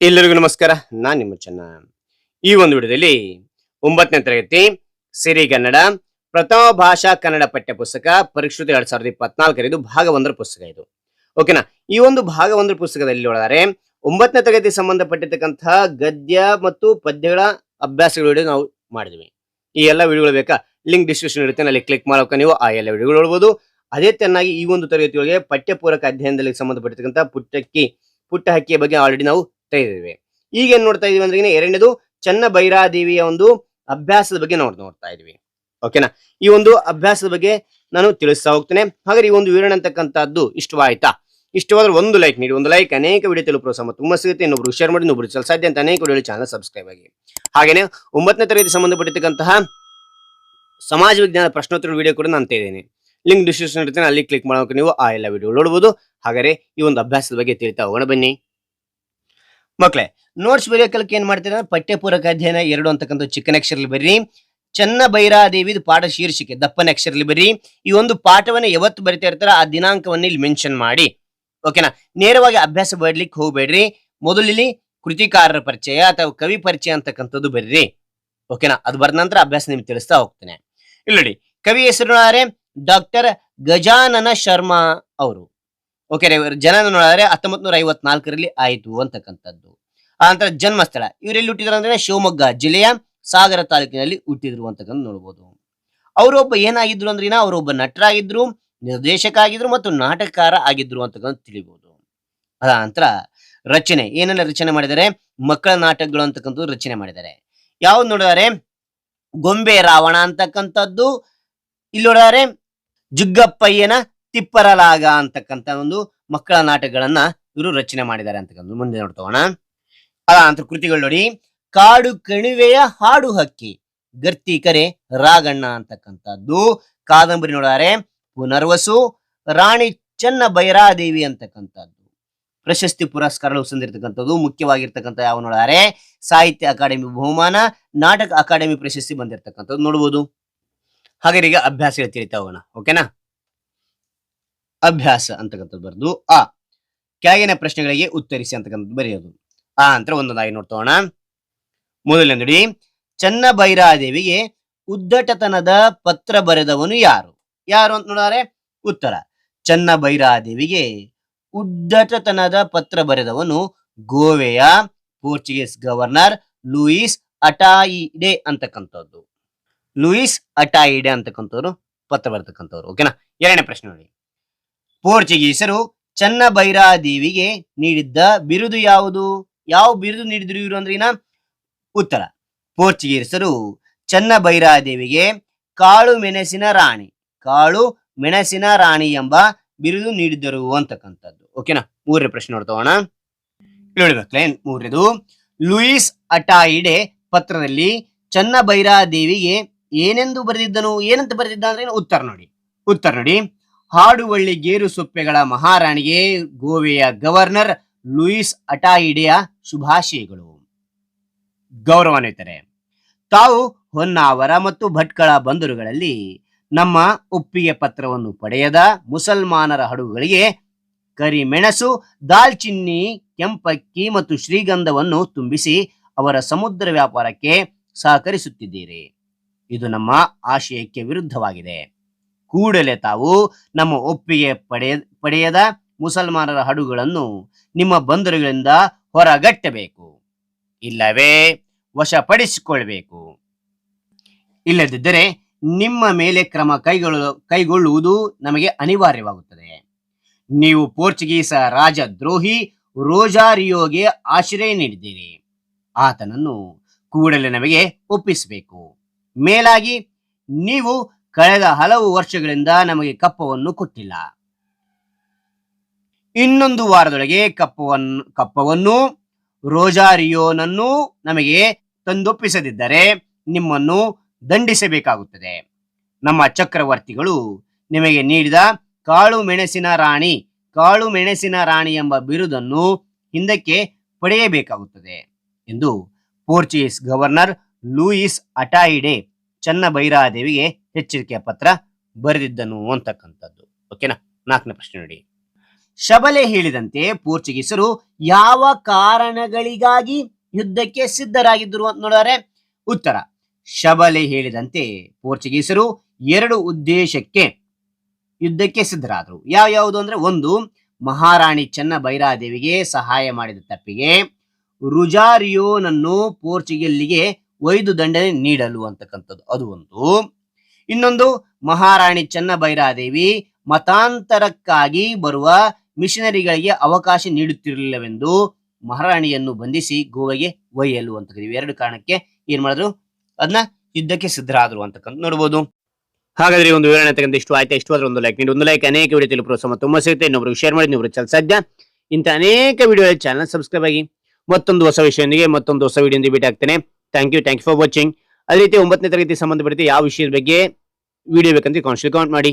ಎಲ್ಲರಿಗೂ ನಮಸ್ಕಾರ. ನಾನ್ ನಿಮ್ಮ ಚೆನ್ನ. ಈ ಒಂದು ವಿಡಿಯೋದಲ್ಲಿ ಒಂಬತ್ತನೇ ತರಗತಿ ಸಿರಿ ಕನ್ನಡ, ಪ್ರಥಮ ಭಾಷಾ ಕನ್ನಡ ಪಠ್ಯ ಪುಸ್ತಕ, ಪರಿಷ್ಕೃತ ಎರಡ್ ಸಾವಿರದ ಇಪ್ಪತ್ನಾಲ್ಕರದು ಭಾಗ ಒಂದರ ಪುಸ್ತಕ ಇದು. ಓಕೆನಾ ಈ ಒಂದು ಭಾಗ ಒಂದರ ಪುಸ್ತಕದಲ್ಲಿ ಒಳಗಾರೆ ಒಂಬತ್ತನೇ ತರಗತಿ ಸಂಬಂಧಪಟ್ಟಿರ್ತಕ್ಕಂತಹ ಗದ್ಯ ಮತ್ತು ಪದ್ಯಗಳ ಅಭ್ಯಾಸಗಳ ವಿಡಿಯೋ ನಾವು ಮಾಡಿದ್ವಿ. ಈ ಎಲ್ಲ ವಿಡಿಯೋಗಳು ಬೇಕಾ? ಲಿಂಕ್ ಡಿಸ್ಕ್ರಿಪ್ಷನ್ ಇರುತ್ತೆ ಅಲ್ಲಿ ಕ್ಲಿಕ್ ಮಾಡೋಕೆ ನೀವು ಆ ಎಲ್ಲ ವಿಡಿಯೋಗಳು ನೋಡ್ಬೋದು. ಅದೇ ಚೆನ್ನಾಗಿ ಈ ಒಂದು ತರಗತಿಯೊಳಗೆ ಪಠ್ಯಪೂರಕ ಅಧ್ಯಯನದಲ್ಲಿ ಸಂಬಂಧಪಟ್ಟಿರ್ತಕ್ಕಂಥ ಪುಟ್ಟಕ್ಕಿ ಪುಟ್ಟ ಹಕ್ಕಿಯ ಬಗ್ಗೆ ಆಲ್ರೆಡಿ ನಾವು ತೆಗೆದಿದ್ದೇವೆ ಈಗ ಏನ್ ನೋಡ್ತಾ ಇದೀವಿ ಅಂದ್ರೆ ಎರಡನೇದು ಚನ್ನ ಭೈರಾದೇವಿಯ ಒಂದು ಅಭ್ಯಾಸದ ಬಗ್ಗೆ ನೋಡ್ ನೋಡ್ತಾ ಇದೀವಿ ಓಕೆನಾ ಈ ಒಂದು ಅಭ್ಯಾಸದ ಬಗ್ಗೆ ನಾನು ತಿಳಿಸ್ತಾ ಹೋಗ್ತೇನೆ. ಹಾಗಾದ್ರೆ ಈ ಒಂದು ವಿವರಣೆ ಅಂತಕ್ಕಂಥದ್ದು ಇಷ್ಟವಾಯ್ತಾ? ಇಷ್ಟವಾದ್ರೆ ಒಂದು ಲೈಕ್ ನೀಡಿ. ಒಂದು ಲೈಕ್ ಅನೇಕ ವಿಡಿಯೋ ತಲುಪುವ ಸಮ ತುಂಬಾ ಸಿಗುತ್ತೆ. ಇನ್ನೊಬ್ರು ಶೇರ್ ಮಾಡಿ ಇನ್ನೊಬ್ರು ಚಲ ಸಾಧ್ಯ ಅಂತ ಅನೇಕ ವಿಡಿಯೋ ಚಾನಲ್ ಸಬ್ಸ್ಕ್ರೈಬ್ ಆಗಿ. ಹಾಗೇನೆ ಒಂಬತ್ತನೇ ತರಗತಿ ಸಂಬಂಧಪಟ್ಟಿರ್ತಕ್ಕಂತಹ ಸಮಾಜ ವಿಜ್ಞಾನ ಪ್ರಶ್ನೋತ್ತರ ವಿಡಿಯೋ ಕೂಡ ನಾನು ತೆಗೆದೇನೆ ಲಿಂಕ್ ಡಿಸ್ಕ್ರಿಪ್ಷನ್ ಇರ್ತೇನೆ. ಅಲ್ಲಿ ಕ್ಲಿಕ್ ಮಾಡೋಕೆ ನೀವು ಆ ಎಲ್ಲ ವಿಡಿಯೋ ನೋಡಬಹುದು ಹಾಗಾದ್ರೆ ಈ ಒಂದು ಅಭ್ಯಾಸದ ಬಗ್ಗೆ ತಿಳಿತಾ ಹೋಗೋಣ. ಬನ್ನಿ. ಮಕ್ಳೇ ನೋಟ್ಸ್ ಬರೆಯೋಕಲ್ಕೆ ಏನ್ ಮಾಡ್ತೀರಾ? ಪಠ್ಯಪೂರಕ ಅಧ್ಯಯನ ಎರಡು ಅಂತಕ್ಕಂಥ ಚಿಕ್ಕನ ಅಕ್ಷರಲ್ಲಿ ಬರ್ರಿ. ಚನ್ನ ಭೈರಾದೇವಿದು ಪಾಠ ಶೀರ್ಷಿಕೆ, ದಪ್ಪನ ಅಕ್ಷರಲ್ಲಿ ಬರ್ರಿ. ಈ ಒಂದು ಪಾಠವನ್ನ ಯಾವತ್ತು ಬರಿತಾ ಇರ್ತಾರ ಆ ದಿನಾಂಕವನ್ನ ಇಲ್ಲಿ ಮೆನ್ಷನ್ ಮಾಡಿ. ಓಕೆನಾ ನೇರವಾಗಿ ಅಭ್ಯಾಸ ಬರ್ಲಿಕ್ಕೆ ಹೋಗ್ಬೇಡ್ರಿ. ಮೊದಲು ಇಲ್ಲಿ ಕೃತಿಕಾರರ ಪರಿಚಯ ಅಥವಾ ಕವಿ ಪರಿಚಯ ಅಂತಕ್ಕಂಥದ್ದು ಬರ್ರಿ. ಓಕೆನಾ ಅದು ಬರೆದ ನಂತರ ಅಭ್ಯಾಸ ನಿಮ್ಗೆ ತಿಳಿಸ್ತಾ ಹೋಗ್ತೇನೆ. ಇಲ್ಲಿ ನೋಡಿ, ಕವಿ ಹೆಸರು ಡಾಕ್ಟರ್ ಗಜಾನನ ಶರ್ಮಾ ಅವರು. ಓಕೆ ಜನನ ನೋಡಿದ್ರೆ ಹತ್ತೊಂಬತ್ ನೂರ ಐವತ್ನಾಲ್ಕರಲ್ಲಿ ಆಯಿತು ಅಂತಕ್ಕಂಥದ್ದು. ಆ ನಂತರ ಜನ್ಮಸ್ಥಳ. ಇವರೆಲ್ಲಿ ಹುಟ್ಟಿದ್ರು ಅಂದ್ರೆ ಶಿವಮೊಗ್ಗ ಜಿಲ್ಲೆಯ ಸಾಗರ ತಾಲೂಕಿನಲ್ಲಿ ಹುಟ್ಟಿದ್ರು ಅಂತಕ್ಕಂಥ ನೋಡ್ಬೋದು. ಅವರೊಬ್ಬ ಏನಾಗಿದ್ರು ಅಂದ್ರಿನ, ಅವರೊಬ್ಬ ನಟರಾಗಿದ್ರು ನಿರ್ದೇಶಕ ಆಗಿದ್ರು ಮತ್ತು ನಾಟಕಕಾರ ಆಗಿದ್ರು ಅಂತಕ್ಕಂಥ ತಿಳಿಬಹುದು ಅದ ನಂತರ ರಚನೆ. ಏನೆಲ್ಲ ರಚನೆ ಮಾಡಿದ್ದಾರೆ? ಮಕ್ಕಳ ನಾಟಕಗಳು ಅಂತಕ್ಕಂಥದ್ದು ರಚನೆ ಮಾಡಿದ್ದಾರೆ. ಯಾವ್ದು ನೋಡಿದರೆ? ಗೊಂಬೆ ರಾವಣ ಅಂತಕ್ಕಂಥದ್ದು. ಇಲ್ಲಿ ನೋಡಿದರೆ? ಜುಗ್ಗಪ್ಪಯ್ಯನ ತಿಪ್ಪರಲಾಗ ಅಂತಕ್ಕಂಥ ಒಂದು ಮಕ್ಕಳ ನಾಟಕಗಳನ್ನ ಇವರು ರಚನೆ ಮಾಡಿದ್ದಾರೆ ಅಂತಕ್ಕಂಥ ಮುಂದೆ ನೋಡ್ತೋಣ ಅದ ಅಂತ ಕೃತಿಗಳು ನೋಡಿ. ಕಾಡು ಕಣಿವೆಯ ಹಾಡು ಹಕ್ಕಿ, ಗರ್ತಿ ಕರೆ ರಾಗಣ್ಣ ಅಂತಕ್ಕಂಥದ್ದು. ಕಾದಂಬರಿ ನೋಡಿದರೆ. ಪುನರ್ವಸು, ರಾಣಿ ಚನ್ನ ಭೈರಾದೇವಿ ಅಂತಕ್ಕಂಥದ್ದು. ಪ್ರಶಸ್ತಿ ಪುರಸ್ಕಾರಗಳು ಸಂದಿರ್ತಕ್ಕಂಥದ್ದು, ಮುಖ್ಯವಾಗಿರ್ತಕ್ಕಂಥ ಯಾವ ನೋಡಿದರೆ? ಸಾಹಿತ್ಯ ಅಕಾಡೆಮಿ ಬಹುಮಾನ, ನಾಟಕ ಅಕಾಡೆಮಿ ಪ್ರಶಸ್ತಿ ಬಂದಿರತಕ್ಕಂಥದ್ದು ನೋಡ್ಬೋದು. ಹಾಗೆ ಈಗ ಅಭ್ಯಾಸಗಳು ತಿಳಿತಾ ಹೋಗೋಣ ಓಕೆನಾ? ಅಭ್ಯಾಸ ಅಂತಕ್ಕಂಥದ್ದು ಬರೆದು ಆ. ಕೆಳಗಿನ ಪ್ರಶ್ನೆಗಳಿಗೆ ಉತ್ತರಿಸಿ ಅಂತಕ್ಕಂಥದ್ದು ಬರೆಯೋದು. ಆ ಅಂತ ಒಂದೊಂದಾಗಿ ನೋಡ್ತೋಣ. ಮೊದಲನೇ ಚನ್ನ ಭೈರಾದೇವಿಗೆ ಉದ್ದಟತನದ ಪತ್ರ ಬರೆದವನು ಯಾರು? ಯಾರು ಅಂತ ನೋಡಿದ್ರೆ ಉತ್ತರ ಚನ್ನ ಭೈರಾದೇವಿಗೆ ಉದ್ದಟತನದ ಪತ್ರ ಬರೆದವನು ಗೋವೆಯ ಪೋರ್ಚುಗೀಸ್ ಗವರ್ನರ್ ಲೂಯಿಸ್ ಅಟಾಯಿಡೆ ಅಂತಕ್ಕಂಥದ್ದು. ಲೂಯಿಸ್ ಅಟಾಯಿಡೆ ಅಂತಕ್ಕಂಥವ್ರು, ಪತ್ರ ಬರ್ತಕ್ಕಂಥವ್ರು ಓಕೆನಾ ಎರಡನೇ ಪ್ರಶ್ನೆ ನೋಡಿ. ಪೋರ್ಚುಗೀಸರು ಚನ್ನ ಭೈರಾದೇವಿಗೆ ನೀಡಿದ್ದ ಬಿರುದು ಯಾವುದು? ಯಾವ ಬಿರುದು ನೀಡಿದ್ರು ಇವರು ಅಂದ್ರಿನ ಉತ್ತರ. ಪೋರ್ಚುಗೀಸರು ಚನ್ನ ಭೈರಾದೇವಿಗೆ ಕಾಳು ಮೆಣಸಿನ ರಾಣಿ, ಕಾಳು ಮೆಣಸಿನ ರಾಣಿ ಎಂಬ ಬಿರುದು ನೀಡಿದ್ದರು ಅಂತಕ್ಕಂಥದ್ದು. ಓಕೆನಾ ಮೂರನೇ ಪ್ರಶ್ನೆ ನೋಡ್ತೋಣ ಮಕ್ಕಳೇ ಮೂರನೇದು, ಲೂಯಿಸ್ ಅಟಾಯಿಡೆ ಪತ್ರದಲ್ಲಿ ಚನ್ನ ಭೈರಾದೇವಿಗೆ ಏನೆಂದು ಬರೆದಿದ್ದನು? ಏನಂತ ಬರೆದಿದ್ದ ಅಂದ್ರೆ ಉತ್ತರ ನೋಡಿ. ಉತ್ತರ ನೋಡಿ. ಹಾಡುವಳ್ಳಿ ಗೇರು ಸೊಪ್ಪೆಗಳ ಮಹಾರಾಣಿಗೆ ಗೋವೆಯ ಗವರ್ನರ್ ಲೂಯಿಸ್ ಅಟಾಯಿಡೆಯ ಶುಭಾಶಯಗಳು. ಗೌರವಾನ್ವಿತರೆ, ತಾವು ಹೊನ್ನಾವರ ಮತ್ತು ಭಟ್ಕಳ ಬಂದರುಗಳಲ್ಲಿ ನಮ್ಮ ಒಪ್ಪಿಗೆ ಪತ್ರವನ್ನು ಪಡೆಯದ ಮುಸಲ್ಮಾನರ ಹಡಗುಗಳಿಗೆ ಕರಿಮೆಣಸು, ದಾಲ್ಚಿನ್ನಿ, ಕೆಂಪಕ್ಕಿ ಮತ್ತು ಶ್ರೀಗಂಧವನ್ನು ತುಂಬಿಸಿ ಅವರ ಸಮುದ್ರ ವ್ಯಾಪಾರಕ್ಕೆ ಸಹಕರಿಸುತ್ತಿದ್ದೀರಿ. ಇದು ನಮ್ಮ ಆಶಯಕ್ಕೆ ವಿರುದ್ಧವಾಗಿದೆ. ಕೂಡಲೇ ತಾವು ನಮ್ಮ ಒಪ್ಪಿಗೆ ಪಡೆಯ ಪಡೆಯದ ಮುಸಲ್ಮಾನರ ಹಡುಗಳನ್ನು ನಿಮ್ಮ ಬಂದರುಗಳಿಂದ ಹೊರಗಟ್ಟಬೇಕು. ಇಲ್ಲವೇ ವಶಪಡಿಸಿಕೊಳ್ಬೇಕು. ಇಲ್ಲದಿದ್ದರೆ ನಿಮ್ಮ ಮೇಲೆ ಕ್ರಮ ಕೈಗೊಳ್ಳ, ಕೈಗೊಳ್ಳುವುದು ನಮಗೆ ಅನಿವಾರ್ಯವಾಗುತ್ತದೆ. ನೀವು ಪೋರ್ಚುಗೀಸ ರಾಜದ್ರೋಹಿ ರೋಜಾರಿಯೋಗೆ ಆಶ್ರಯ ನೀಡಿದ್ದೀರಿ. ಆತನನ್ನು ಕೂಡಲೇ ನಮಗೆ ಒಪ್ಪಿಸಬೇಕು. ಮೇಲಾಗಿ ನೀವು ಕಳೆದ ಹಲವು ವರ್ಷಗಳಿಂದ ನಮಗೆ ಕಪ್ಪವನ್ನು ಕೊಟ್ಟಿಲ್ಲ. ಇನ್ನೊಂದು ವಾರದೊಳಗೆ ಕಪ್ಪವನ್ನು ಕಪ್ಪವನ್ನು ರೋಜಾರಿಯೋನನ್ನು ನಮಗೆ ತಂದೊಪ್ಪಿಸದಿದ್ದರೆ ನಿಮ್ಮನ್ನು ದಂಡಿಸಬೇಕಾಗುತ್ತದೆ. ನಮ್ಮ ಚಕ್ರವರ್ತಿಗಳು ನಿಮಗೆ ನೀಡಿದ ಕಾಳು ಮೆಣಸಿನ ರಾಣಿ, ಕಾಳು ಮೆಣಸಿನ ರಾಣಿ ಎಂಬ ಬಿರುದನ್ನು ಹಿಂದಕ್ಕೆ ಪಡೆಯಬೇಕಾಗುತ್ತದೆ ಎಂದು Portuguese governor Luis Ataide Channa ಭೈರಾದೇವಿಗೆ ಎಚ್ಚರಿಕೆಯ ಪತ್ರ ಬರೆದಿದ್ದನು ಅಂತಕ್ಕಂಥದ್ದು. ಓಕೆನಾ ನಾಲ್ಕನೇ ಪ್ರಶ್ನೆ ನೋಡಿ. ಶಬಲೆ ಹೇಳಿದಂತೆ ಪೋರ್ಚುಗೀಸರು ಯಾವ ಕಾರಣಗಳಿಗಾಗಿ ಯುದ್ಧಕ್ಕೆ ಸಿದ್ಧರಾಗಿದ್ದರು ಅಂತ ನೋಡಿದರೆ ಉತ್ತರ. ಶಬಲೆ ಹೇಳಿದಂತೆ ಪೋರ್ಚುಗೀಸರು ಎರಡು ಉದ್ದೇಶಕ್ಕೆ ಯುದ್ಧಕ್ಕೆ ಸಿದ್ಧರಾದರು. ಯಾವ ಯಾವುದು ಅಂದ್ರೆ ಒಂದು, ಮಹಾರಾಣಿ ಚೆನ್ನ ಬೈರಾದೇವಿಗೆ ಸಹಾಯ ಮಾಡಿದ ತಪ್ಪಿಗೆ, ರುಜಾರಿಯೋನನ್ನು ಪೋರ್ಚುಗಲ್ಗೆ ಒಯ್ದು ದಂಡನೆ ನೀಡಲು ಅಂತಕ್ಕಂಥದ್ದು. ಅದು ಒಂದು. ಇನ್ನೊಂದು ಮಹಾರಾಣಿ ಚೆನ್ನಭೈರಾದೇವಿ ಮತಾಂತರಕ್ಕಾಗಿ ಬರುವ ಮಿಷನರಿಗಳಿಗೆ ಅವಕಾಶ ನೀಡುತ್ತಿರಲಿಲ್ಲವೆಂದು ಮಹಾರಾಣಿಯನ್ನು ಬಂಧಿಸಿ ಗೋವೆಗೆ ಒಯ್ಯಲು ಅಂತ ಎರಡು ಕಾರಣಕ್ಕೆ ಏನ್ ಮಾಡಿದ್ರು? ಅದನ್ನ ಯುದ್ಧಕ್ಕೆ ಸಿದ್ಧರಾದ್ರು ಅಂತಕ್ಕಂಥ ನೋಡ್ಬೋದು. ಹಾಗಾದ್ರೆ ಒಂದು ವಿವರಣೆ ತಕ್ಕಂತ ಇಷ್ಟು ಆಯ್ತಾ? ಇಷ್ಟು ಆದ್ರೆ ಒಂದು ಲೈಕ್ ನೀಡಿ. ಒಂದು ಲೈಕ್ ಅನೇಕ ವಿಡಿಯೋ ತಿಳಿಪುರ ಪ್ರೋತ್ಸಾಹ ತುಂಬಾ ಸಿಗುತ್ತೆ. ಇನ್ನೊಬ್ರು ಶೇರ್ ಮಾಡಿ ನೀವು ಚಲ ಸದ್ಯ ಇಂಥ ಅನೇಕ ವಿಡಿಯೋ ಚಾನಲ್ ಸಬ್ಸ್ಕ್ರೈಬ್ ಆಗಿ ಮತ್ತೊಂದು ಹೊಸ ವಿಷಯದೊಂದಿಗೆ ಮತ್ತೊಂದು ಹೊಸ ವಿಡಿಯೋ ಭೇಟಿ ಆಗ್ತೇನೆ thank you thank you for watching ಅದೇ ರೀತಿ ಒಂಬತ್ತನೇ ತರಗತಿ ಸಂಬಂಧಪಟ್ಟ ಯಾವ ವಿಷಯದ ಬಗ್ಗೆ ವಿಡಿಯೋ ಬೇಕಂತ ಕಾನ್ಸ್ಟಲ್ ಕಮೆಂಟ್ ಮಾಡಿ.